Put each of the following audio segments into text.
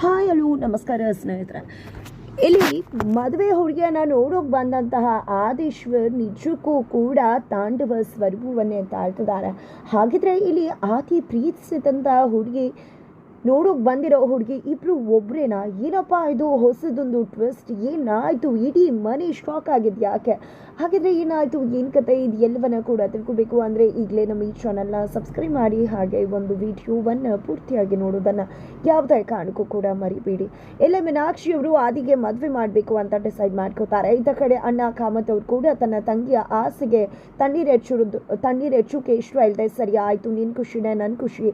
Hi hello ನಮಸ್ಕಾರ ಸ್ನೇಹಿತರೆ. ಇಲ್ಲಿ ಮದುವೆ ಹುಡುಗಿಯನ್ನ ನೋಡೋಕೆ ಬಂದಂತಹ ಆದೇಶ್ವರ್ ನಿಜಕ್ಕೂ ಕೂಡ ತಾಂಡವ ಸ್ವರೂಪವನ್ನೇ ತಾಳ್ತಿದ್ದಾರೆ. ಹಾಗಿದ್ರೆ ಇಲ್ಲಿ ಆತಿ ಪ್ರೀತಿಸಿದಂತಹ ಹುಡುಗಿ ನೋಡೋಕೆ ಬಂದಿರೋ ಹುಡುಗಿ ಇಬ್ರು ಒಬ್ರೇನಾ? ಏನಪ್ಪ ಇದು? ಹೊಸದೊಂದು ಟ್ವಿಸ್ಟ್ ಏನಾಯ್ತು? ಇಡೀ ಮನೆ ಶಾಕ್ ಆಗಿದ್ದು ಯಾಕೆ ಹಾಗಿದ್ರೆ ಏನಾಯ್ತು? ಏನು ಕತೆ? ಇದು ಎಲ್ಲವನ್ನ ಕೂಡ ತಿಳ್ಕೊಬೇಕು ಅಂದರೆ ಈಗಲೇ ನಮ್ಮ ಈ ಚಾನಲ್ನ ಸಬ್ಸ್ಕ್ರೈಬ್ ಮಾಡಿ, ಹಾಗೆ ಒಂದು ವಿಡಿಯೋವನ್ನು ಪೂರ್ತಿಯಾಗಿ ನೋಡೋದನ್ನು ಯಾವುದೇ ಕಾರಣಕ್ಕೂ ಕೂಡ ಮರಿಬೇಡಿ. ಎಲ್ಲ ಮೀನಾಕ್ಷಿ ಅವರು ಆದಿಗೆ ಮದುವೆ ಮಾಡಬೇಕು ಅಂತ ಡಿಸೈಡ್ ಮಾಡ್ಕೋತಾರೆ. ಇದ ಕಡೆ ಅಣ್ಣ ಕಾಮತ್ ಅವ್ರು ಕೂಡ ತನ್ನ ತಂಗಿಯ ಆಸೆಗೆ ತಣ್ಣೀರು ಹೆಚ್ಚಿರೋದು, ತಣ್ಣೀರು ಹೆಚ್ಚು ಇಷ್ಟ ಇಲ್ಲದೆ ಸರಿ, ಆಯಿತು ನಿನ್ನ ಖುಷಿನೇ ನನ್ನ ಖುಷಿ.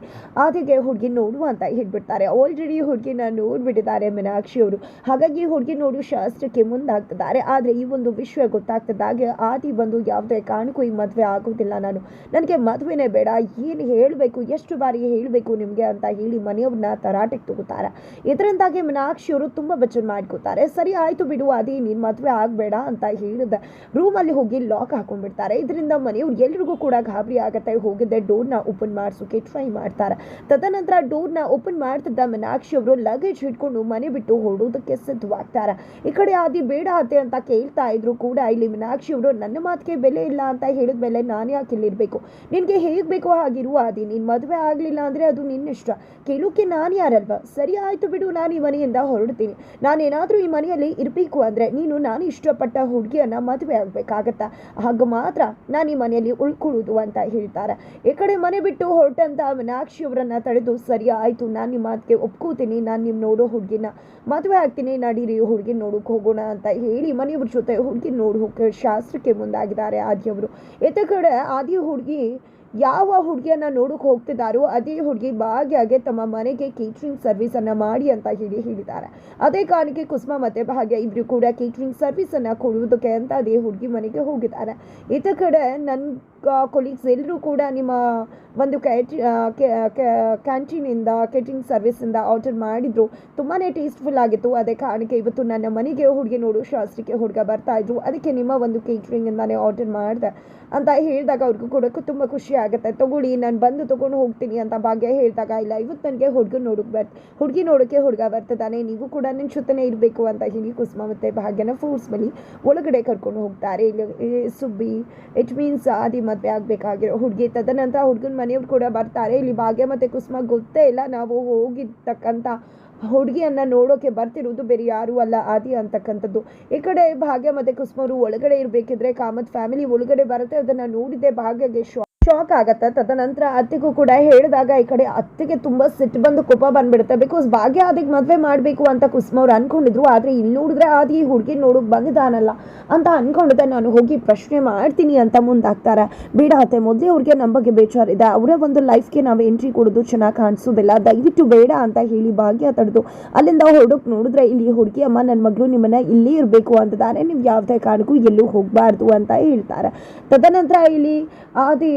ಆದಿಗೆ ಹುಡುಗಿ ನೋಡು ಅಂತ ಹೇಳ್ಬಿಡ್ತಾರೆ ಆಲ್ರೆಡಿ ಹುಡುಗಿನ ನೋಡ್ಬಿಟ್ಟಿದ್ದಾರೆ ಮೀನಾಕ್ಷಿ ಅವರು. ಹಾಗಾಗಿ ಹುಡುಗಿ ನೋಡು ಶಾಸ್ತ್ರಕ್ಕೆ ಮುಂದಾಗ್ತಿದ್ದಾರೆ. ಆದರೆ ಈ ಒಂದು ವಿಷಯ ಗೊತ್ತಾಗ್ತಿದ್ದಾಗ ಆದಿ ಬಂದು ಯಾವುದೇ ಕಾರಣಕ್ಕೂ ಈ ಮದುವೆ ಆಗೋದಿಲ್ಲ ನಾನು. ನನಗೆ ಮದುವೆನೇ ಬೇಡ. ಏನು ಹೇಳಬೇಕು? ಎಷ್ಟು ಬಾರಿ ಹೇಳಬೇಕು ನಿಮಗೆ ಅಂತ ಹೇಳಿ ಮನೆಯವ್ರನ್ನ ತರಾಟೆಗೆ ತಗೋತಾರೆ ಇದರಿಂದಾಗಿ ಮೀನಾಕ್ಷಿ ಅವರು ತುಂಬ ಬಚ್ಚನ್ ಮಾಡ್ಕೋತಾರೆ. ಸರಿ, ಆಯಿತು ಬಿಡು ಆದಿ, ನೀನು ಮದುವೆ ಆಗಬೇಡ ಅಂತ ಹೇಳಿದ ರೂಮಲ್ಲಿ ಹೋಗಿ ಲಾಕ್ ಹಾಕೊಂಡ್ಬಿಡ್ತಾರೆ. ಇದರಿಂದ ಮನೆಯವ್ರು ಎಲ್ರಿಗೂ ಕೂಡ ಗಾಬರಿ ಆಗುತ್ತೆ. ಹೋಗಿದ್ದೆ ಡೋರ್ನ ಓಪನ್ ಮಾಡಿಸೋಕೆ ಟ್ರೈ ಮಾಡ್ತಾರೆ. ತದನಂತರ ಡೋರ್ನ ಓಪನ್ ಮಾಡ್ತಿದ್ದ ಮೀನಾಕ್ಷಿ ಅವರು ಲಗೇಜ್ ಹಿಡ್ಕೊಂಡು ಮನೆ ಬಿಟ್ಟು ಹೊರಡೋದಕ್ಕೆ ಸಿದ್ಧವಾಗ್ತಾರೆ. ಈ ಕಡೆ ಆದಿ ಬೇಡ ಅತ್ತೆ ಅಂತ ಕೇಳ್ತಾ ಇದ್ರು ಕೂಡ ಇಲ್ಲಿ ಮೀನಾಕ್ಷಿ ಅವರು, ನನ್ನ ಮಾತಿಗೆ ಬೆಲೆ ಇಲ್ಲ ಅಂತ ಹೇಳಿದ ಮೇಲೆ ನಾನು ಯಾಕೆ ಇಲ್ಲಿರ್ಬೇಕು? ನಿನಗೆ ಹೇಗೆ ಬೇಕೋ ಹಾಗಿರುವ ಆದಿ, ನೀನು ಮದುವೆ ಆಗಲಿಲ್ಲ ಅಂದರೆ ಅದು ನಿನ್ನಿಷ್ಟ. ಕೇಳೋಕೆ ನಾನು ಯಾರಲ್ವಾ? ಸರಿ ಆಯಿತು ಬಿಡು, ನಾನು ಈ ಮನೆಯಿಂದ ಹೊರಡ್ತೀನಿ. ನಾನೇನಾದರೂ ಈ ಮನೆಯಲ್ಲಿ ಇರಬೇಕು ಅಂದರೆ ನೀನು ನಾನು ಇಷ್ಟಪಟ್ಟ ಹುಡುಗಿಯನ್ನ ಮದುವೆ ಆಗಬೇಕಾಗತ್ತಾ? ಆಗ ಮಾತ್ರ ನಾನು ಈ ಮನೆಯಲ್ಲಿ ಉಳ್ಕೊಳ್ಳೋದು ಅಂತ ಹೇಳ್ತಾರೆ. ಈ ಕಡೆ ಮನೆ ಬಿಟ್ಟು ಹೊರಟಂತ ಮೀನಾಕ್ಷಿ ಅವರನ್ನ ತಡೆದು, ಸರಿ ಆಯಿತು ನಾನು ನಿಮ್ಮ ಮಾತಿಗೆ ಒಪ್ಕೋತೀನಿ, ನಾನು ನಿಮ್ಮ ನೋಡೋ ಹುಡುಗಿನ. ಮದುವೆ ಆಗ್ತೀನಿ, ನಡೀರಿ, ಹುಡುಗಿ ನೋಡೋಕೆ ಹೋಗೋಣ ಅಂತ ಹೇಳಿ ಮನೆಯವ್ರ ಜೊತೆ ಹುಡುಗಿ ನೋಡಿ ಹೋಗಿ ಶಾಸ್ತ್ರಕ್ಕೆ ಮುಂದಾಗಿದ್ದಾರೆ ಆದಿಯವರು ಎತ್ತ ಕಡೆ ಆದಿ ಹುಡುಗಿ ಯಾವ ಹುಡುಗಿಯನ್ನು ನೋಡೋಕೆ ಹೋಗ್ತಿದ್ದಾರೋ ಅದೇ ಹುಡುಗಿ ಭಾಗ್ಯಗೆ ತಮ್ಮ ಮನೆಗೆ ಕೇಟ್ರಿಂಗ್ ಸರ್ವಿಸನ್ನು ಮಾಡಿ ಅಂತ ಹೇಳಿ ಹೇಳಿದ್ದಾರೆ. ಅದೇ ಕಾರಣಕ್ಕೆ ಕುಸುಮ ಮತ್ತೆ ಭಾಗ್ಯ ಇಬ್ಬರು ಕೂಡ ಕೇಟ್ರಿಂಗ್ ಸರ್ವಿಸನ್ನು ಕೊಡುವುದಕ್ಕೆ ಅಂತ ಅದೇ ಹುಡುಗಿ ಮನೆಗೆ ಹೋಗಿದ್ದಾರೆ. ಇತ್ತ ಕಡೆ ನನ್ನ ಕೊಲೀಗ್ಸ್ ಎಲ್ಲರೂ ಕೂಡ ನಿಮ್ಮ ಒಂದು ಕ್ಯಾಟಿ ಕ್ಯಾಂಟೀನಿಂದ ಕೇಟ್ರಿಂಗ್ ಸರ್ವಿಸಿಂದ ಆರ್ಡರ್ ಮಾಡಿದ್ರು. ತುಂಬಾ ಟೇಸ್ಟ್ಫುಲ್ ಆಗಿತ್ತು. ಅದೇ ಕಾರಣಕ್ಕೆ ಇವತ್ತು ನನ್ನ ಮನೆಗೆ ಹುಡುಗಿ ನೋಡು ಶಾಸ್ತ್ರಕ್ಕೆ ಹುಡುಗ ಬರ್ತಾಯಿದ್ರು ಅದಕ್ಕೆ ನಿಮ್ಮ ಒಂದು ಕೇಟ್ರಿಂಗಿಂದಾನೇ ಆರ್ಡರ್ ಮಾಡಿದೆ ಅಂತ ಹೇಳಿದಾಗ ಅವ್ರಿಗೂ ಕೂಡ ತುಂಬ ಖುಷಿ ಆಗುತ್ತೆ. ತಗೊಳ್ಳಿ, ನಾನು ಬಂದು ತೊಗೊಂಡು ಹೋಗ್ತೀನಿ ಅಂತ ಭಾಗ್ಯ ಹೇಳಿದಾಗ, ಇಲ್ಲ, ಇವತ್ತು ನನಗೆ ಹುಡುಗ ನೋಡೋಕೆ ಬರ್ ಹುಡುಗಿ ನೋಡೋಕ್ಕೆ ಹುಡುಗ ಬರ್ತಿದ್ದಾನೆ. ನೀವು ಕೂಡ ನಿನ್ನ ಜೊತೆನೇ ಇರಬೇಕು ಅಂತ ಹೇಳಿ ಕುಸುಮ ಮತ್ತು ಭಾಗ್ಯನ ಫೋರ್ಸ್ಬಲಿ ಒಳಗಡೆ ಕರ್ಕೊಂಡು ಹೋಗ್ತಾರೆ. ಇಲ್ಲಿ ಸುಬ್ಬಿ ಇಟ್ ಮೀನ್ಸ್ ಆದಿ ಮದುವೆ ಆಗಬೇಕಾಗಿರೋ ಹುಡುಗಿ ತದನಂತರ ಹುಡುಗನ ಮನೆಯವ್ರು ಕೂಡ ಬರ್ತಾರೆ. ಇಲ್ಲಿ ಭಾಗ್ಯ ಮತ್ತು ಕುಸುಮ ಗೊತ್ತೇ ಇಲ್ಲ. ನಾವು ಹೋಗಿರ್ತಕ್ಕಂಥ ಹುಡುಗಿಯನ್ನ ನೋಡೋಕೆ ಬರ್ತಿರೋದು ಬೇರೆ ಯಾರೂ ಅಲ್ಲ, ಆದಿ ಅಂತಕ್ಕಂಥದ್ದು. ಈ ಕಡೆ ಭಾಗ್ಯ ಮತ್ತೆ ಕುಸುಮರು ಒಳಗಡೆ ಇರಬೇಕಿದ್ರೆ ಕಾಮತ್ ಫ್ಯಾಮಿಲಿ ಒಳಗಡೆ ಬರುತ್ತೆ. ಅದನ್ನ ನೋಡಿದ್ದೆ ಭಾಗ್ಯಗೆ ಶಾ ಶಾಕ್ ಆಗತ್ತೆ. ತದನಂತರ ಅತ್ತಿಗೂ ಕೂಡ ಹೇಳಿದಾಗ ಈ ಕಡೆ ಅತ್ತಿಗೆ ತುಂಬಾ ಸಿಟ್ಟು ಬಂದು ಕೋಪ ಬಂದ್ಬಿಡುತ್ತೆ. ಬಿಕಾಸ್ ಭಾಗ್ಯ ಆದಿಗೆ ಮದುವೆ ಮಾಡಬೇಕು ಅಂತ ಕುಸುಮ ಅವ್ರು ಅನ್ಕೊಂಡಿದ್ರು. ಆದರೆ ಇಲ್ಲಿ ನೋಡಿದ್ರೆ ಆದಿ ಹುಡುಗಿ ನೋಡೋಕೆ ಬಂದಿದ್ದಾನಲ್ಲ ಅಂತ ಅನ್ಕೊಂಡಿದ್ದೆ. ನಾನು ಹೋಗಿ ಪ್ರಶ್ನೆ ಮಾಡ್ತೀನಿ ಅಂತ ಮುಂದಾಗ್ತಾರೆ. ಬೇಡ ಅತ್ತೆ, ಮೊದಲೇ ಅವ್ರಿಗೆ ನಮ್ಮ ಬಗ್ಗೆ ಬೇಜಾರಿದೆ. ಅವರ ಒಂದು ಲೈಫ್ಗೆ ನಾವು ಎಂಟ್ರಿ ಕೊಡೋದು ಚೆನ್ನಾಗಿ ಕಾಣಿಸೋದಿಲ್ಲ. ದಯವಿಟ್ಟು ಬೇಡ ಅಂತ ಹೇಳಿ ಭಾಗ್ಯ ತಡೆದು ಅಲ್ಲಿಂದ ಹೊರಡೋಕೆ ನೋಡಿದ್ರೆ ಇಲ್ಲಿ ಹುಡುಗಿ, ಅಮ್ಮ ನನ್ನ ಮಗಳು ನಿಮ್ಮನ್ನ ಇಲ್ಲೇ ಇರಬೇಕು ಅಂತಿದ್ದಾರೆ. ನೀವು ಯಾವುದೇ ಕಾರಣಕ್ಕೂ ಎಲ್ಲೂ ಹೋಗಬಾರ್ದು ಅಂತ ಹೇಳ್ತಾರೆ. ತದನಂತರ ಇಲ್ಲಿ ಆದಿ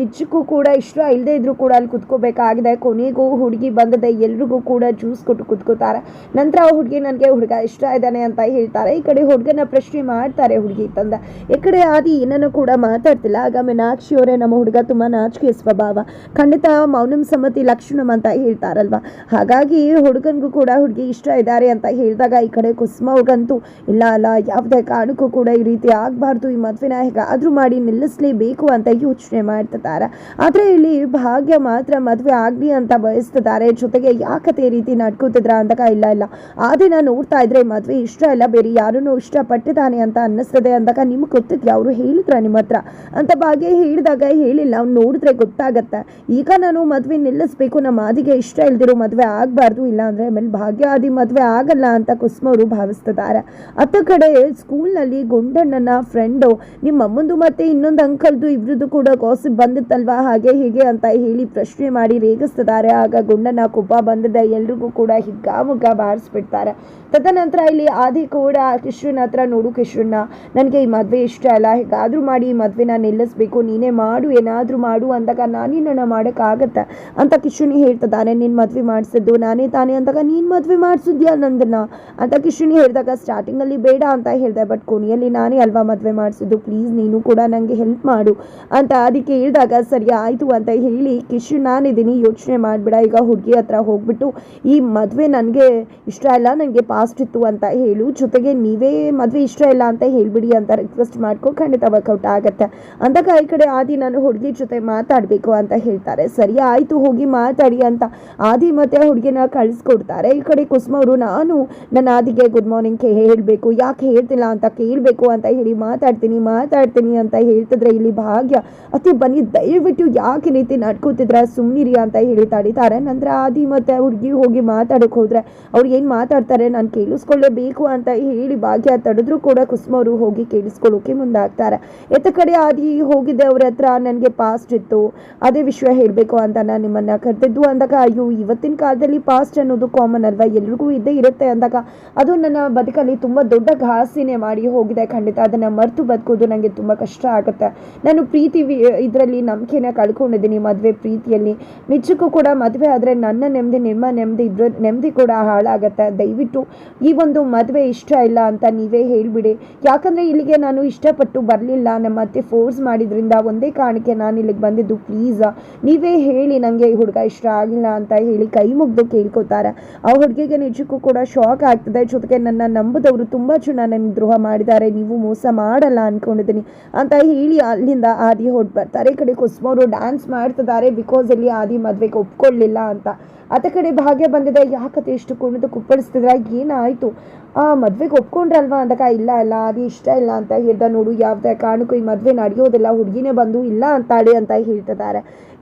ನಿಜಕ್ಕೂ ಕೂಡ ಇಷ್ಟ ಇಲ್ಲದೆ ಇದ್ರೂ ಕೂಡ ಅಲ್ಲಿ ಕುತ್ಕೋಬೇಕಾಗಿದೆ. ಕೊನೆಗೂ ಹುಡುಗಿ ಬಂದದೆ ಎಲ್ರಿಗೂ ಕೂಡ ಜ್ಯೂಸ್ ಕೊಟ್ಟು ಕುತ್ಕೋತಾರೆ. ನಂತರ ಆ ಹುಡುಗಿ ನನಗೆ, ಹುಡುಗ, ಇಷ್ಟ ಇದ್ದಾನೆ ಅಂತ ಹೇಳ್ತಾರೆ. ಈ ಕಡೆ ಹುಡುಗನ ಪ್ರಶ್ನೆ ಮಾಡ್ತಾರೆ ಹುಡುಗಿ ತಂದ. ಈ ಕಡೆ ಆದಿ ಏನನ್ನು ಕೂಡ ಮಾತಾಡ್ತಿಲ್ಲ. ಆಗ ಮೀನಾಕ್ಷಿ ಅವರೇ, ನಮ್ಮ ಹುಡುಗ ತುಂಬ ನಾಚಿಕೆ ಸ್ವಭಾವ. ಖಂಡಿತ ಮೌನಂ ಸಮ್ಮತಿ ಲಕ್ಷಣಂ ಅಂತ ಹೇಳ್ತಾರಲ್ವ? ಹಾಗಾಗಿ ಹುಡುಗನಿಗೂ ಕೂಡ ಹುಡುಗಿ ಇಷ್ಟ ಇದ್ದಾರೆ ಅಂತ ಹೇಳಿದಾಗ ಈ ಕಡೆ ಕುಸುಮ ಅವ್ರಿಗಂತೂ ಇಲ್ಲ ಅಲ್ಲ ಯಾವುದೇ ಕಾರಣಕ್ಕೂ ಕೂಡ ಈ ರೀತಿ ಆಗಬಾರ್ದು. ಈ ಮದುವೆನ ಹೇಗಾದರೂ ಮಾಡಿ ನಿಲ್ಲಿಸಲೇಬೇಕು ಯೋಚನೆ ಮಾಡ್ತಿದ್ದಾರೆ. ಆದರೆ ಇಲ್ಲಿ ಭಾಗ್ಯ ಮಾತ್ರ ಮದುವೆ ಆಗಲಿ ಅಂತ ಬಯಸ್ತಿದ್ದಾರೆ. ಜೊತೆಗೆ ಯಾಕತೆ ರೀತಿ ನಡ್ಕೋತಿದ್ರ ಅಂತ ಇಲ್ಲ ಇಲ್ಲ. ಆ ದಿನ ನೋಡ್ತಾ ಇದ್ರೆ ಮದುವೆ ಇಷ್ಟ ಇಲ್ಲ, ಬೇರೆ ಯಾರನ್ನೂ ಇಷ್ಟಪಟ್ಟಿದ್ದಾನೆ ಅಂತ ಅನ್ನಿಸ್ತದೆ ಅಂದಾಗ ನಿಮ್ಗೆ ಗೊತ್ತಿದ್ಯಾ? ಅವರು ಹೇಳಿದ್ರ ನಿಮ್ಮ ಹತ್ರ? ಅಂತ ಭಾಗ್ಯ ಹೇಳಿದಾಗ ಹೇಳಿಲ್ಲ. ಅವ್ನು ನೋಡಿದ್ರೆ ಗೊತ್ತಾಗತ್ತೆ. ಈಗ ನಾನು ಮದುವೆ ನಿಲ್ಲಿಸ್ಬೇಕು. ನಮ್ಮ ಆದಿಗೆ ಇಷ್ಟ ಇಲ್ದಿರೋ ಮದುವೆ ಆಗಬಾರ್ದು. ಇಲ್ಲ ಅಂದರೆ ಆಮೇಲೆ ಭಾಗ್ಯ ಆದಿ ಮದುವೆ ಆಗಲ್ಲ ಅಂತ ಕುಸ್ಮವರು ಭಾವಿಸ್ತಿದ್ದಾರೆ. ಅತ್ತ ಕಡೆ ಸ್ಕೂಲ್ನಲ್ಲಿ ಗುಂಡಣ್ಣನ ಫ್ರೆಂಡು ನಿಮ್ಮ ಅಮ್ಮಂದು ಮತ್ತೆ ಇನ್ನೊಂದು ಅಂಕಲ್ದು ಇವ್ರದ್ದು ಕೂಡ ಕಾಸಿಪ್ ಬಂದಿತ್ತಲ್ವಾ? ಹಾಗೆ ಹೀಗೆ ಅಂತ ಹೇಳಿ ಪ್ರಶ್ನೆ ಮಾಡಿ ರೇಗಿಸ್ತಿದ್ದಾರೆ. ಆಗ ಗುಂಡನ ಕೋಪ ಬಂದಿದೆ. ಎಲ್ರಿಗೂ ಕೂಡ ಹಿಗ್ಗಾಮುಗ್ಗ ಬಾರಿಸ್ಬಿಡ್ತಾರೆ. ತದನಂತರ ಇಲ್ಲಿ ಆದಿ ಕೂಡ ಕಿಶನ್ ಹತ್ರ ನೋಡು ಕಿಶನ್ನ ನನಗೆ ಈ ಮದುವೆ ಇಷ್ಟ ಅಲ್ಲ. ಹೇಗಾದರೂ ಮಾಡಿ ಈ ಮದುವೆನ ನಿಲ್ಲಿಸ್ಬೇಕು. ನೀನೇ ಮಾಡು. ಏನಾದರೂ ಮಾಡು ಅಂದಾಗ ನಾನೇನನ್ನ ಮಾಡೋಕ್ಕಾಗತ್ತೆ? ಅಂತ ಕಿಶುನಿ ಹೇಳ್ತಿದ್ದಾನೆ. ನಿನ್ನ ಮದುವೆ ಮಾಡಿಸಿದ್ದು ನಾನೇ ತಾನೇ? ಅಂದಾಗ, ನೀನು ಮದುವೆ ಮಾಡಿಸಿದ್ಯಾ ನಂದನ್ನ? ಅಂತ ಕಿಶುನಿ ಹೇಳಿದಾಗ, ಸ್ಟಾರ್ಟಿಂಗಲ್ಲಿ ಬೇಡ ಅಂತ ಹೇಳಿದೆ. ಬಟ್ ಕೊನೆಯಲ್ಲಿ ನಾನೇ ಅಲ್ವಾ ಮದುವೆ ಮಾಡಿಸಿದ್ದು? ಪ್ಲೀಸ್ ನೀನು ಕೂಡ ನನಗೆ ಹೆಲ್ಪ್ ಮಾಡು. ಅಂತ ಅದಕ್ಕೆ ಹೇಳಿದಾಗ, ಸರಿ ಆಯಿತು ಅಂತ ಹೇಳಿ, ಕಿಶು, ನಾನಿದ್ದೀನಿ, ಯೋಚನೆ ಮಾಡಿಬಿಡ, ಈಗ ಹುಡುಗಿ ಹತ್ರ ಹೋಗ್ಬಿಟ್ಟು ಈ ಮದುವೆ ನನಗೆ ಇಷ್ಟ ಇಲ್ಲ ನನಗೆ ಪಾಸ್ಟ್ ಇತ್ತು ಅಂತ ಹೇಳು, ಜೊತೆಗೆ ನೀವೇ ಮದುವೆ ಇಷ್ಟ ಇಲ್ಲ ಅಂತ ಹೇಳ್ಬಿಡಿ ಅಂತ ರಿಕ್ವೆಸ್ಟ್ ಮಾಡ್ಕೊ, ಖಂಡಿತ ವರ್ಕೌಟ್ ಆಗುತ್ತೆ. ಅಂದಾಗ ಈ ಕಡೆ ಆದಿ, ನಾನು ಹುಡುಗಿ ಜೊತೆ ಮಾತಾಡಬೇಕು ಅಂತ ಹೇಳ್ತಾರೆ. ಸರಿ ಆಯಿತು, ಹೋಗಿ ಮಾತಾಡಿ ಅಂತ ಆದಿ ಮತ್ತೆ ಹುಡುಗಿನ ಕಳಿಸ್ಕೊಡ್ತಾರೆ. ಈ ಕಡೆ ಕುಸುಮ ಅವರು, ನಾನು ನನ್ನ ಆದಿಗೆ ಗುಡ್ ಮಾರ್ನಿಂಗ್ ಹೇಳಬೇಕು, ಯಾಕೆ ಹೇಳ್ತಿಲ್ಲ ಅಂತ ಕೇಳಬೇಕು ಅಂತ ಹೇಳಿ, ಮಾತಾಡ್ತೀನಿ ಮಾತಾಡ್ತೀನಿ ಅಂತ ಹೇಳ್ತಿದ್ರೆ ಇಲ್ಲಿ ಭಾಗ್ಯ. ಅತಿ ಬನ್ನಿ, ದಯವಿಟ್ಟು ಯಾಕೆ ರೀತಿ ನಡ್ಕೋತಿದ್ರೆ? ಸುಮ್ಮನಿರಿ ಅಂತ ಹೇಳಿ ತಡೀತಾರೆ ನಂತರ ಆದಿ ಮತ್ತೆ ಹುಡುಗಿ ಹೋಗಿ ಮಾತಾಡೋಕೆ ಹೋದ್ರೆ, ಅವ್ರು ಏನು ಮಾತಾಡ್ತಾರೆ ನಾನು ಕೇಳಿಸ್ಕೊಳ್ಳೇಬೇಕು ಅಂತ ಹೇಳಿ ಭಾಗ್ಯ ತಡೆದ್ರು ಕೂಡ ಕುಸುಮ ಅವರು ಹೋಗಿ ಕೇಳಿಸ್ಕೊಳ್ಳೋಕೆ ಮುಂದಾಗ್ತಾರೆ. ಎತ್ತ ಕಡೆ ಆದಿ ಹೋಗಿದ್ದೆ ಅವ್ರ ಹತ್ರ ನನಗೆ ಪಾಸ್ಟ್ ಇತ್ತು. ಅದೇ ವಿಷಯ ಹೇಳಬೇಕು ಅಂತ ನಾನು ನಿಮ್ಮನ್ನ ಕರೆದಿದ್ದು ಅಂದಾಗ, ಅಯ್ಯೋ, ಇವತ್ತಿನ ಕಾಲದಲ್ಲಿ ಪಾಸ್ಟ್ ಅನ್ನೋದು ಕಾಮನ್ ಅಲ್ವಾ? ಎಲ್ರಿಗೂ ಇದ್ದೇ ಇರುತ್ತೆ ಅಂದಾಗ, ಅದು ನನ್ನ ಬದುಕಲ್ಲಿ ತುಂಬ ದೊಡ್ಡ ಘಾಸಿನೇ ಮಾಡಿ ಹೋಗಿದೆ. ಖಂಡಿತ ಅದನ್ನು ಮರೆತು ಬದುಕೋದು ನನಗೆ ತುಂಬ ಕಷ್ಟ ಆಗುತ್ತೆ. ನಾನು ಪ್ರೀತಿ ಇದರಲ್ಲಿ ನಂಬಿಕೆನ ಕಳ್ಕೊಂಡಿದ್ದೀನಿ, ಮದುವೆ ಪ್ರೀತಿಯಲ್ಲಿ. ನಿಜಕ್ಕೂ ಕೂಡ ಮದುವೆ ಆದರೆ ನನ್ನ ನೆಮ್ಮದಿ ನಿಮ್ಮ ನೆಮ್ಮದಿ ಇಬ್ಬರ ನೆಮ್ಮದಿ ಕೂಡ ಹಾಳಾಗತ್ತೆ. ದಯವಿಟ್ಟು ಈ ಒಂದು ಮದುವೆ ಇಷ್ಟ ಇಲ್ಲ ಅಂತ ನೀವೇ ಹೇಳಿಬಿಡಿ. ಯಾಕಂದರೆ ಇಲ್ಲಿಗೆ ನಾನು ಇಷ್ಟಪಟ್ಟು ಬರಲಿಲ್ಲ. ನಮ್ಮ ಅತ್ತೆ ಫೋರ್ಸ್ ಮಾಡಿದ್ರಿಂದ ಒಂದೇ ಕಾರಣಕ್ಕೆ ನಾನು ಇಲ್ಲಿಗೆ ಬಂದಿದ್ದು. ಪ್ಲೀಸ್ ನೀವೇ ಹೇಳಿ ನನಗೆ ಈ ಹುಡುಗ ಇಷ್ಟ ಆಗಿಲ್ಲ ಅಂತ ಹೇಳಿ ಕೈ ಮುಗ್ದು ಕೇಳ್ಕೊತಾರೆ. ಆ ಹುಡುಗಿಗೆ ನಿಜಕ್ಕೂ ಕೂಡ ಶಾಕ್ ಆಗ್ತದೆ. ಜೊತೆಗೆ ನನ್ನ ನಂಬದವರು ತುಂಬ ಜನ ನನಗೆ ದ್ರೋಹ ಮಾಡಿದ್ದಾರೆ. ನೀವು ಮೋಸ ಮಾಡಲ್ಲ ಅನ್ಕೊಂಡಿದ್ದೀನಿ ಅಂತ ಹೇಳಿ ಅಲ್ಲಿಂದ ಆದಿ ಹೊಟ್ಟು ಬರ್ತಾರೆ. ಈ ಕಡೆ ಕುಸುಮವರು ಡ್ಯಾನ್ಸ್ ಮಾಡ್ತಿದ್ದಾರೆ. ಬಿಕಾಸ್ ಇಲ್ಲಿ ಆದಿ ಮದುವೆಗೆ ಒಪ್ಕೊಳ್ಳಿಲ್ಲ ಅಂತ. ಅದ ಕಡೆ ಭಾಗ್ಯ ಬಂದಿದೆ. ಯಾಕತ್ತೆ ಇಷ್ಟು ಕುಣಿದು ಕುಪ್ಪಳಿಸ್ತಿದ್ರ? ಏನಾಯಿತು? ಆ, ಮದ್ವೆಗೆ ಒಪ್ಕೊಂಡ್ರಲ್ವಾ? ಅಂದಾಗ ಇಲ್ಲ ಇಲ್ಲ ಅದು ಇಷ್ಟ ಇಲ್ಲ ಅಂತ ಹೇಳ್ದ. ನೋಡು, ಯಾವುದೇ ಕಾರಣಕ್ಕೂ ಈ ಮದುವೆ ನಡೆಯೋದಿಲ್ಲ. ಹುಡುಗಿನೇ ಬಂದು ಇಲ್ಲ ಅಂತಾಳೆ ಅಂತ ಹೇಳ್ತಿದ್ದಾರೆ.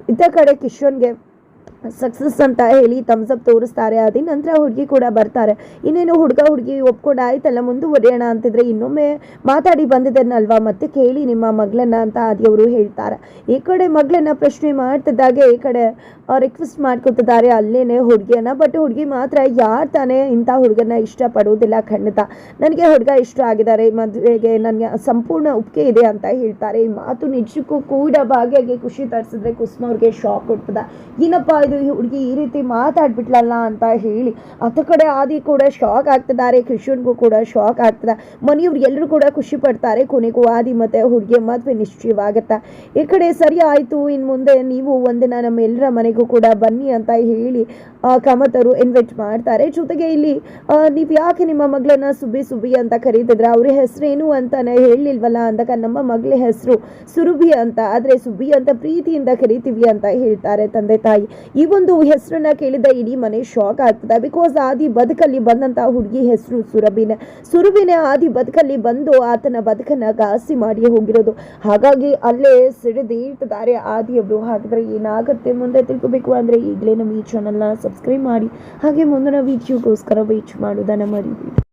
ಇದ್ದ ಕಡೆ ಕಿಶೋನ್ಗೆ ಸಕ್ಸಸ್ ಅಂತ ಹೇಳಿ ಥಮ್ಸ್ ಅಪ್ ತೋರಿಸ್ತಾರೆ. ಅದೇ ನಂತರ ಹುಡುಗಿ ಕೂಡ ಬರ್ತಾರೆ. ಇನ್ನೇನು ಹುಡುಗ ಹುಡುಗಿ ಒಪ್ಕೊಂಡು ಆಯ್ತಲ್ಲ ಮುಂದುವರಿಯೋಣ ಅಂತಿದ್ರೆ ಇನ್ನೊಮ್ಮೆ ಮಾತಾಡಿ ಬಂದಿದ್ದೇನಲ್ವಾ ಮತ್ತೆ ಕೇಳಿ ನಿಮ್ಮ ಮಗಳನ್ನ ಅಂತ ಆದಿಯವರು ಹೇಳ್ತಾರೆ. ಈ ಕಡೆ ಮಗಳನ್ನ ಪ್ರಶ್ನೆ ಮಾಡ್ತಿದ್ದಾಗೆ, ಈ ಕಡೆ ರಿಕ್ವೆಸ್ಟ್ ಮಾಡ್ಕೊತಿದ್ದಾರೆ ಅಲ್ಲೇನೆ ಹುಡುಗಿಯನ್ನ. ಬಟ್ ಹುಡುಗಿ ಮಾತ್ರ ಯಾರು ತಾನೇ ಇಂಥ ಹುಡುಗನ ಇಷ್ಟಪಡೋದಿಲ್ಲ ಖಂಡಿತ. ನನಗೆ ಹುಡುಗ ಇಷ್ಟ ಆಗಿದ್ದಾರೆ ಮದುವೆಗೆ ನನಗೆ ಸಂಪೂರ್ಣ ಒಪ್ಪಿಗೆ ಇದೆ ಅಂತ ಹೇಳ್ತಾರೆ. ಈ ಮಾತು ನಿಜಕ್ಕೂ ಕೂಡ ಭಾಗ್ಯಗೆ ಖುಷಿ ತರಿಸಿದ್ರೆ ಕುಸುಮ ಅವ್ರಿಗೆ ಶಾಕ್ ಕೊಡ್ತದೆ. ಏನಪ್ಪ ಈ ಹುಡುಗಿ ಈ ರೀತಿ ಮಾತಾಡ್ಬಿಟ್ಲಲ್ಲ ಅಂತ ಹೇಳಿ ಅತ್ತ ಕಡೆ ಆದಿ ಕೂಡ ಶಾಕ್ ಆಗ್ತಿದ್ದಾರೆ ಕೃಷ್ಣನ್ಗೂ ಕೂಡ ಶಾಕ್ ಆಗ್ತದೆ. ಮನೆಯವ್ರು ಎಲ್ಲರೂ ಕೂಡ ಖುಷಿ ಪಡ್ತಾರೆ. ಕೊನೆಗೂ ಆದಿ ಮತ್ತೆ ಹುಡುಗಿ ಮದುವೆ ನಿಶ್ಚಯವಾಗುತ್ತೆ. ಈ ಕಡೆ ಸರಿ ಆಯಿತು ಇನ್ನು ಮುಂದೆ ನೀವು ಒಂದಿನ ನಮ್ಮ ಎಲ್ಲರ ಮನೆಗೂ ಕೂಡ ಬನ್ನಿ ಅಂತ ಹೇಳಿ ಆ, ಕಾಮತರು ಇನ್ವೈಟ್ ಮಾಡ್ತಾರೆ. ಜೊತೆಗೆ ಇಲ್ಲಿ ನೀವು ಯಾಕೆ ನಿಮ್ಮ ಮಗಳನ್ನ ಸುಬ್ಬಿ ಸುಬ್ಬಿ ಅಂತ ಕರೀತಿದ್ರೆ? ಅವ್ರ ಹೆಸರೇನು ಅಂತಾನೆ ಹೇಳಿಲ್ವಲ್ಲ ಅಂದಾಗ ನಮ್ಮ ಮಗಳ ಹೆಸರು ಸುರುಭಿ ಅಂತ. ಆದರೆ ಸುಬ್ಬಿ ಅಂತ ಪ್ರೀತಿಯಿಂದ ಕರಿತೀವಿ ಅಂತ ಹೇಳ್ತಾರೆ ತಂದೆ ತಾಯಿ. ಈ ಒಂದು ಹೆಸರನ್ನ ಕೇಳಿದ ಇಡೀ ಮನೆ ಶಾಕ್ ಆಗ್ತದೆ. ಬಿಕಾಸ್ ಆದಿ ಬದುಕಲ್ಲಿ ಬಂದಂತ ಹುಡುಗಿ ಹೆಸರು ಸುರಭಿನ. ಸುರಭಿನ ಆದಿ ಬದುಕಲ್ಲಿ ಬಂದು ಆತನ ಬದುಕನ್ನ ಗಾಸಿ ಮಾಡಿ ಹೋಗಿರೋದು. ಹಾಗಾಗಿ ಅಲ್ಲೇ ಸಿಡಿದಿಟ್ಟಿದ್ದಾರೆ ಆದಿಯವರು ಹಾಗಿದ್ರೆ ಏನಾಗುತ್ತೆ ಮುಂದೆ ತಿಳ್ಕೊಬೇಕು ಅಂದ್ರೆ ಈಗಲೇ ನಮ್ಮ ಈ ಚಾನಲ್ನ ಸಬ್ಸ್ಕ್ರೈಬ್ ಮಾಡಿ. ಹಾಗೆ ಮುಂದಿನ ವಿಡಿಯೋಗೋಸ್ಕರ ವೇಟ್ ಮಾಡೋದನ್ನ ಮರಿಬೇಡಿ.